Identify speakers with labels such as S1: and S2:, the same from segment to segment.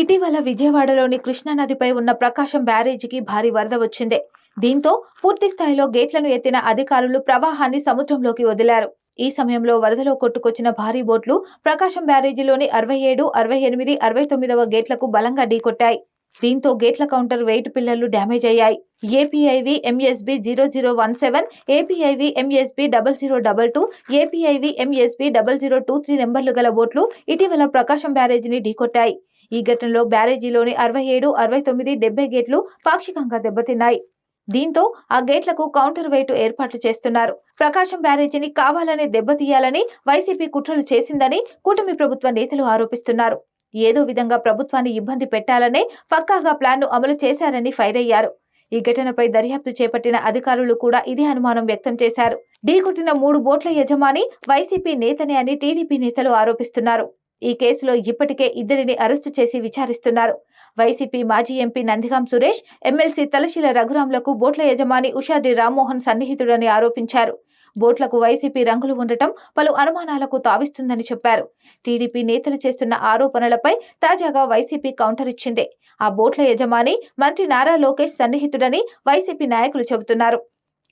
S1: ఇటీవల విజయవాడలోని కృష్ణానదిపై ఉన్న ప్రకాశం బ్యారేజీకి భారీ వరద వచ్చింది. దీంతో పూర్తి స్థాయిలో గేట్లను ఎత్తిన అధికారులు ప్రవాహాన్ని సముద్రంలోకి వదిలారు. ఈ సమయంలో వరదలో కొట్టుకొచ్చిన భారీ బోట్లు ప్రకాశం బ్యారేజీలోని అరవై ఏడు అరవై ఎనిమిది అరవై తొమ్మిదవ గేట్లకు బలంగా ఢీకొట్టాయి. దీంతో గేట్ల కౌంటర్ వెయిట్ పిల్లర్లు డ్యామేజ్ అయ్యాయి. APIV MSB zero zero one seven APIV MSB double zero double two APIV MSB double zero two three నెంబర్లు గల బోట్లు ఇటీవల ప్రకాశం బ్యారేజీని ఢీకొట్టాయి. ఈ ఘటనలో బ్యారేజీలోని అరవై ఏడు అరవై తొమ్మిది డెబ్బై గేట్లు పాక్షికంగా దెబ్బతిన్నాయి. దీంతో ఆ గేట్లకు కౌంటర్ వెయిట్ ఏర్పాట్లు చేస్తున్నారు. ప్రకాశం బ్యారేజీని కావాలనే దెబ్బతీయాలని వైసీపీ కుట్రలు చేసిందని కూటమి ప్రభుత్వ నేతలు ఆరోపిస్తున్నారు. ఏదో విధంగా ప్రభుత్వాన్ని ఇబ్బంది పెట్టాలనే పక్కాగా ప్లాన్ను అమలు చేశారని ఫైర్ అయ్యారు ఈ ఘటనపై దర్యాప్తు చేపట్టిన అధికారులు కూడా ఇదే అనుమానం వ్యక్తం చేశారు. ఢీకొట్టిన మూడు బోట్ల యజమాని వైసీపీ నేతనే అని టీడీపీ నేతలు ఆరోపిస్తున్నారు. ఈ కేసులో ఇప్పటికే ఇద్దరిని అరెస్టు చేసి విచారిస్తున్నారు. వైసీపీ మాజీ ఎంపీ నందిగాం సురేష్ ఎమ్మెల్సీ తలశీల రఘురాంలకు బోట్ల యజమాని ఉషాద్రి రామ్మోహన్ సన్నిహితుడని ఆరోపించారు. బోట్లకు వైసీపీ రంగులు ఉండటం పలు అనుమానాలకు తావిస్తుందని చెప్పారు. టీడీపీ నేతలు చేస్తున్న ఆరోపణలపై తాజాగా వైసీపీ కౌంటర్ ఇచ్చింది. ఆ బోట్ల యజమాని మంత్రి నారా లోకేష్ సన్నిహితుడని వైసీపీ నాయకులు చెబుతున్నారు.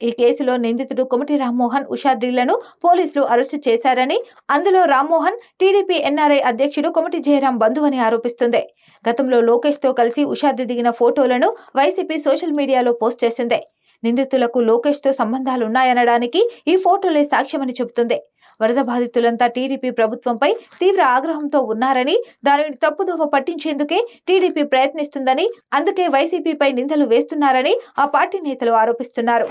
S1: ఈ కేసులో నిందితుడు కొమటి రామ్మోహన్ ఉషాద్రిలను పోలీసులు అరెస్టు చేశారని అందులో రామ్మోహన్ టీడీపీ ఎన్ఆర్ఐ అధ్యక్షుడు కొమటి జయరాం బంధువని ఆరోపిస్తుంది. గతంలో లోకేష్తో కలిసి ఉషాద్రి దిగిన ఫోటోలను వైసీపీ సోషల్ మీడియాలో పోస్ట్ చేసింది. నిందితులకు లోకేష్తో సంబంధాలున్నాయనడానికి ఈ ఫోటోలే సాక్ష్యమని చెబుతుంది. వరద బాధితులంతా టీడీపీ ప్రభుత్వంపై తీవ్ర ఆగ్రహంతో ఉన్నారని దానిని తప్పుదోవ పట్టించేందుకే టీడీపీ ప్రయత్నిస్తుందని అందుకే వైసీపీపై నిందలు వేస్తున్నారని ఆ పార్టీ నేతలు ఆరోపిస్తున్నారు.